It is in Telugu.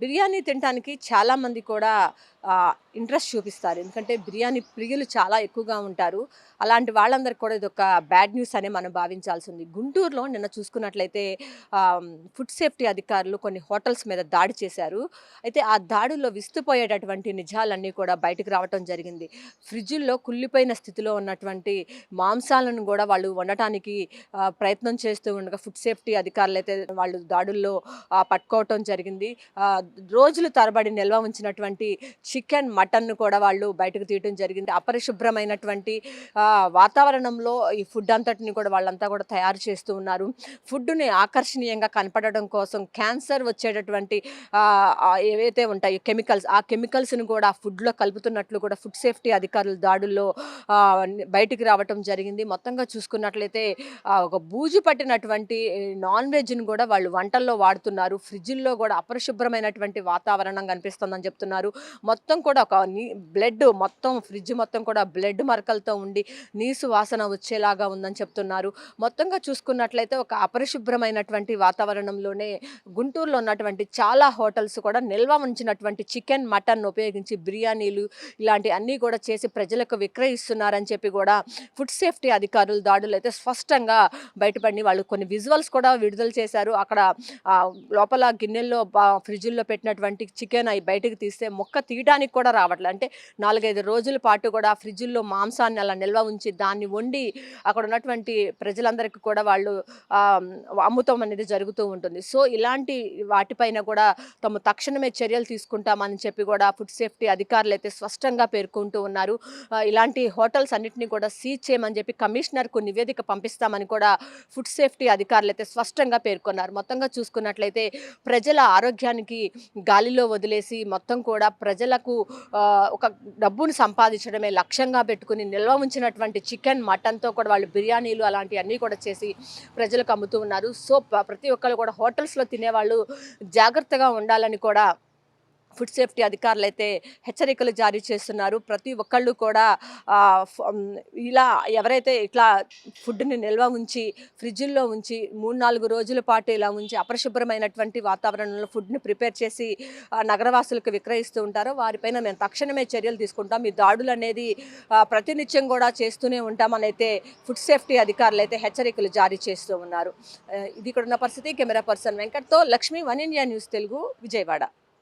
biryani తినడానికి చాలామంది కూడా ఇంట్రెస్ట్ చూపిస్తారు. ఎందుకంటే బిర్యానీ ప్రియులు చాలా ఎక్కువగా ఉంటారు. అలాంటి వాళ్ళందరికీ కూడా ఇదొక బ్యాడ్ న్యూస్ అనే మనం భావించాల్సింది. గుంటూరులో నిన్న చూసుకున్నట్లయితే ఫుడ్ సేఫ్టీ అధికారులు కొన్ని హోటల్స్ మీద దాడి చేశారు. అయితే ఆ దాడుల్లో విస్తుపోయేటటువంటి నిజాలన్నీ కూడా బయటకు రావటం జరిగింది. ఫ్రిడ్జుల్లో కుళ్ళిపోయిన స్థితిలో ఉన్నటువంటి మాంసాలను కూడా వాళ్ళు వండటానికి ప్రయత్నం చేస్తూ ఉండగా ఫుడ్ సేఫ్టీ అధికారులు అయితే వాళ్ళు దాడుల్లో పట్టుకోవటం జరిగింది. ఉంది. రోజులు తరబడి నిల్వ ఉంచినటువంటి చికెన్ మటన్ను కూడా వాళ్ళు బయటకు తీయటం జరిగింది. అపరిశుభ్రమైనటువంటి వాతావరణంలో ఈ ఫుడ్ అంతటిని కూడా వాళ్ళంతా కూడా తయారు చేస్తూ ఉన్నారు. ఫుడ్ని ఆకర్షణీయంగా కనపడడం కోసం క్యాన్సర్ వచ్చేటటువంటి ఏవైతే ఉంటాయో కెమికల్స్ ఆ కెమికల్స్ని కూడా ఫుడ్లో కలుపుతున్నట్లు కూడా ఫుడ్ సేఫ్టీ అధికారుల దాడుల్లో బయటికి రావటం జరిగింది. మొత్తంగా చూసుకున్నట్లయితే ఒక బూజు పట్టినటువంటి నాన్ వెజ్ని కూడా వాళ్ళు వంటల్లో వాడుతున్నారు. ఫ్రిడ్జ్ల్లో కూడా అపరిశుభ్రమైనటువంటి వాతావరణం కనిపిస్తుందని చెప్తున్నారు. మొత్తం కూడా ఒక నీ బ్లడ్ మొత్తం ఫ్రిడ్జ్ మొత్తం కూడా బ్లడ్ మరకలతో ఉండి నీసు వాసన వచ్చేలాగా ఉందని చెప్తున్నారు. మొత్తంగా చూసుకున్నట్లయితే ఒక అపరిశుభ్రమైనటువంటి వాతావరణంలోనే గుంటూరులో ఉన్నటువంటి చాలా హోటల్స్ కూడా నిల్వ ఉంచినటువంటి చికెన్ మటన్ ఉపయోగించి బిర్యానీలు ఇలాంటి అన్నీ కూడా చేసి ప్రజలకు విక్రయిస్తున్నారని చెప్పి కూడా ఫుడ్ సేఫ్టీ అధికారులు దాడులు అయితే స్పష్టంగా బయటపడి వాళ్ళు కొన్ని విజువల్స్ కూడా విడుదల చేశారు. అక్కడ లోపల గిన్నెల్లో ఫ్రిడ్జ్లో పెట్టినటువంటి చికెన్ అవి బయటకు తీస్తే మొక్క తీయడానికి కూడా రావట్లేదు అంటే నాలుగైదు రోజుల పాటు కూడా ఫ్రిడ్జ్లో మాంసాన్ని అలా నిల్వ ఉంచి దాన్ని వండి అక్కడ ఉన్నటువంటి ప్రజలందరికీ కూడా వాళ్ళు అమ్ముతాం అనేది జరుగుతూ ఉంటుంది. సో ఇలాంటి వాటిపైన కూడా తమ తక్షణమే చర్యలు తీసుకుంటామని చెప్పి కూడా ఫుడ్ సేఫ్టీ అధికారులు అయితే స్పష్టంగా పేర్కొంటూ ఉన్నారు. ఇలాంటి హోటల్స్ అన్నింటినీ కూడా సీజ్ చేయమని చెప్పి కమిషనర్కు నివేదిక పంపిస్తామని కూడా ఫుడ్ సేఫ్టీ అధికారులు అయితే స్పష్టంగా పేర్కొన్నారు. మొత్తంగా చూసుకున్నట్లయితే ప్రజల ఆరోగ్య ఆరోగ్యానికి గాలిలో వదిలేసి మొత్తం కూడా ప్రజలకు ఒక డబ్బును సంపాదించడమే లక్ష్యంగా పెట్టుకుని నిల్వ ఉంచినటువంటి చికెన్ మటన్తో కూడా వాళ్ళు బిర్యానీలు అలాంటివన్నీ కూడా చేసి ప్రజలకు అమ్ముతూ ఉన్నారు. సో ప్రతి ఒక్కరు కూడా హోటల్స్లో తినేవాళ్ళు జాగ్రత్తగా ఉండాలని కూడా ఫుడ్ సేఫ్టీ అధికారులు అయితే హెచ్చరికలు జారీ చేస్తున్నారు. ప్రతి ఒక్కళ్ళు కూడా ఇలా ఎవరైతే ఇట్లా ఫుడ్ని నిల్వ ఉంచి ఫ్రిడ్జుల్లో ఉంచి మూడు నాలుగు రోజుల పాటు ఇలా ఉంచి అపరిశుభ్రమైనటువంటి వాతావరణంలో ఫుడ్ని ప్రిపేర్ చేసి నగరవాసులకు విక్రయిస్తూ ఉంటారో వారిపైన మేము తక్షణమే చర్యలు తీసుకుంటాం. ఈ దాడులు అనేది ప్రతినిత్యం కూడా చేస్తూనే ఉంటామని అయితే ఫుడ్ సేఫ్టీ అధికారులు అయితే హెచ్చరికలు జారీ చేస్తూ ఉన్నారు. ఇది ఇక్కడ ఉన్న పరిస్థితి. Camera person వెంకట్తో Lakshmi one India news Telugu Vijayawada.